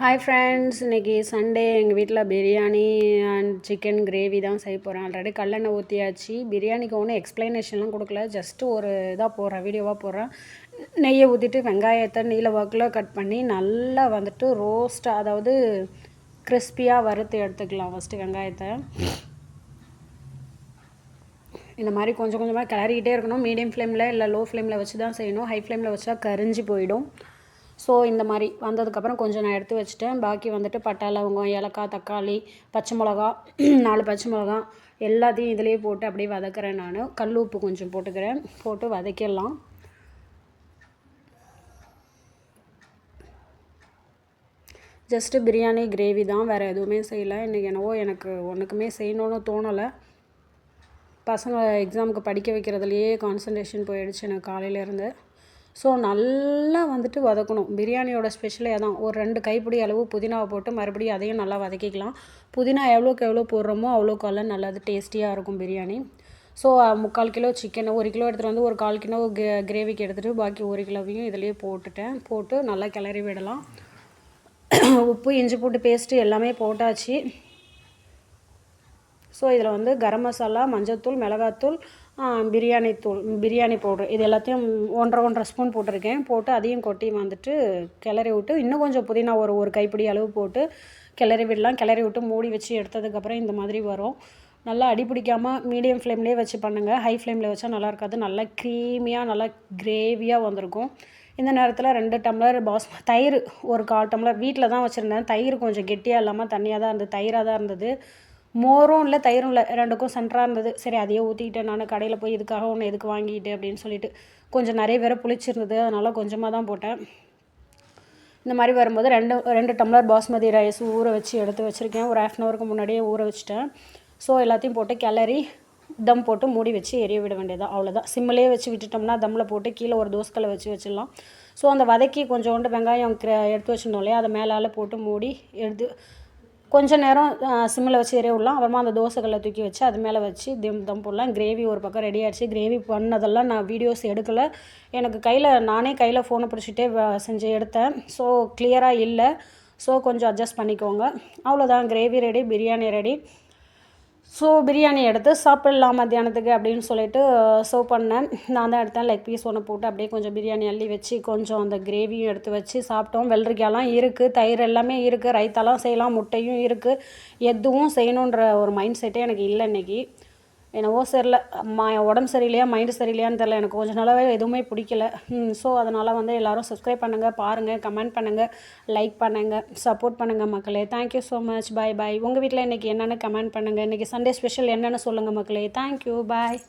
Hi friends இன்றைக்கி Sunday எங்கள் வீட்டில் பிரியாணி அண்ட் சிக்கன் கிரேவி தான் செய்ய போகிறேன் ஆல்ரெடி கல்லெண்ணெய் ஊற்றியாச்சு பிரியாணிக்கு ஒன்றும் எக்ஸ்ப்ளனேஷன்லாம் கொடுக்கல. ஜஸ்ட்டு ஒரு இதாக போடுறேன் வீடியோவாக போடுறேன். நெய்யை ஊற்றிட்டு வெங்காயத்தை நீல வாக்கில் கட் பண்ணி நல்லா வந்துட்டு ரோஸ்ட் அதாவது கிறிஸ்பியாக வறுத்து எடுத்துக்கலாம் ஃபஸ்ட்டு வெங்காயத்தை. இந்த மாதிரி கொஞ்சம் கொஞ்சமாக கிளறிக்கிட்டே இருக்கணும். மீடியம் ஃப்ளேமில் இல்லை லோ ஃப்ளேமில் வச்சு தான் செய்யணும். ஹை ஃப்ளேமில் வச்சா கரிஞ்சு போயிடும். ஸோ இந்த மாதிரி வந்ததுக்கப்புறம் கொஞ்சம் நான் எடுத்து வச்சுட்டேன். பாக்கி வந்துட்டு பட்டை லவங்கம் ஏலக்காய் தக்காளி பச்சை மிளகா நாலு பச்சை மிளகா எல்லாத்தையும் இதிலேயே போட்டு அப்படியே வதக்குறேன் நான். கல் உப்பு கொஞ்சம் போட்டுக்கிறேன். போட்டு வதக்கிடலாம். ஜஸ்ட்டு பிரியாணி கிரேவி தான். வேறு எதுவுமே செய்யலை. இன்றைக்கி என்னவோ எனக்கு ஒன்றுக்குமே செய்யணும்னு தோணலை. பசங்களை எக்ஸாமுக்கு படிக்க வைக்கிறதுலையே கான்சன்ட்ரேஷன் போயிடுச்சு எனக்கு காலையிலேருந்து. ஸோ நல்லா வந்துட்டு வதக்கணும். பிரியாணியோட ஸ்பெஷலே அதான். ஒரு ரெண்டு கைப்பிடி அளவு புதினாவை போட்டு மறுபடியும் அதையும் நல்லா வதக்கிக்கலாம். புதினா எவ்வளோக்கு எவ்வளோ போடுறோமோ அவ்வளோக்கு அல்ல நல்லது டேஸ்டியாக இருக்கும் பிரியாணி. ஸோ முக்கால் கிலோ சிக்கன் ஒரு கிலோ எடுத்துகிட்டு வந்து ஒரு கால் கிலோ கிரேவிக்கு எடுத்துகிட்டு பாக்கி ஒரு கிலோவையும் இதிலேயே போட்டுட்டேன். போட்டு நல்லா கிளறி விடலாம். உப்பு இஞ்சி பூட்டு பேஸ்ட்டு எல்லாமே போட்டாச்சு. ஸோ இதில் வந்து கரம் மசாலா மஞ்சத்தூள் மிளகாத்தூள் பிரியாணி தூள் பிரியாணி பவுட்ரு. இது எல்லாத்தையும் ஒன்றரை ஒன்றரை ஸ்பூன் போட்டிருக்கேன். போட்டு அதையும் கொட்டி வந்துட்டு கிளறி விட்டு இன்னும் கொஞ்சம் புதினா ஒரு ஒரு கைப்பிடி அளவு போட்டு கிளறி விடலாம். கிளறி விட்டு மூடி வச்சு எடுத்ததுக்கப்புறம் இந்த மாதிரி வரும். நல்லா அடி பிடிக்காமல் மீடியம் ஃப்ளேம்லேயே வச்சு பண்ணுங்கள் ஹை ஃப்ளேமில் வச்சா நல்லா இருக்காது. நல்லா க்ரீமியாக நல்லா கிரேவியாக வந்திருக்கும். இந்த நேரத்தில் ரெண்டு டம்ளர் பாஸ் தயிர் ஒரு கால் டம்ளர். வீட்டில் தான் வச்சுருந்தேன். தயிர் கொஞ்சம் கெட்டியாக இல்லாமல் தண்ணியாக தான் இருந்தது. தயிராக தான் இருந்தது. மோரும் இல்லை தயிரும் இல்லை ரெண்டுக்கும் சென்டராக இருந்தது. சரி அதையே ஊற்றிக்கிட்டேன் நான். கடையில் போய் இதுக்காக ஒன்று எதுக்கு வாங்கிட்டு அப்படின்னு சொல்லிட்டு கொஞ்சம் நிறைய பேரை புளிச்சிருந்தது. அதனால் கொஞ்சமாக தான் போட்டேன். இந்த மாதிரி வரும்போது ரெண்டு ரெண்டு டம்ளர் பாஸ்மதி ரைஸ் ஊற வச்சு எடுத்து வச்சுருக்கேன். ஒரு ஆஃப் அன் ஹவருக்கு முன்னாடியே ஊற வச்சுட்டேன். ஸோ எல்லாத்தையும் போட்டு கிளறி தம் போட்டு மூடி வச்சு எரிய விட வேண்டியது அவ்வளோதான் சிம்மிலே வச்சு விட்டுட்டோம்னா தம்மில் போட்டு கீழே ஒரு தோசைக்கல்லை வச்சு வச்சிடலாம். ஸோ அந்த வதக்கி கொஞ்சோண்டு வெங்காயம் எடுத்து வச்சுருந்தோம் இல்லையா? அதை மேலால் போட்டு மூடி எடுத்து கொஞ்ச நேரம் சிம்மில் வச்சு எரிய விடலாம். அப்புறமா அந்த தோசைக்கல்லை தூக்கி வச்சு அது மேலே வச்சு தம் தம் போடலாம். கிரேவி ஒரு பக்கம் ரெடி ஆகிடுச்சு கிரேவி பண்ணதெல்லாம் நான் வீடியோஸ் எடுக்கலை. எனக்கு கையில் நானே கையில் ஃபோனை பிடிச்சிட்டே செஞ்சு எடுத்தேன். ஸோ கிளியராக இல்லை. ஸோ கொஞ்சம் அட்ஜஸ்ட் பண்ணிக்கோங்க. அவ்வளோதான் gravy ready biryani ready so biryani எடுத்து சாப்பிட்லாம் மத்தியானத்துக்கு அப்படின்னு சொல்லிட்டு சர்வ் பண்ணேன். நான் தான் எடுத்தேன். லெக் பீஸ் ஒன்று போட்டு அப்படியே கொஞ்சம் பிரியாணி அள்ளி வச்சு கொஞ்சம் அந்த கிரேவியும் எடுத்து வச்சு சாப்பிட்டோம். வெள்ளரிக்காயெல்லாம் இருக்குது தயிர் எல்லாமே இருக்குது ரைத்தாலாம் செய்யலாம் முட்டையும் இருக்குது எதுவும் செய்யணுன்ற ஒரு மைண்ட் செட்டே எனக்கு இல்லை இன்றைக்கி என்னவோ சரியில்ல. மா உடம்பு சரியில்லையா மைண்டு சரியில்லையான்னு தெரில எனக்கு கொஞ்சம் நாளாகவே எதுவுமே பிடிக்கல. ஸோ அதனால் வந்து எல்லோரும் சப்ஸ்கிரைப் பண்ணுங்கள் பாருங்கள் கமெண்ட் பண்ணுங்கள் லைக் பண்ணுங்கள் சப்போர்ட் பண்ணுங்கள் மக்களே. Thank you so much bye bye உங்கள் வீட்டில் இன்றைக்கி என்னென்னு கமெண்ட் பண்ணுங்கள் இன்றைக்கி சண்டே ஸ்பெஷல் என்னென்னு சொல்லுங்கள் மக்களே. Thank you bye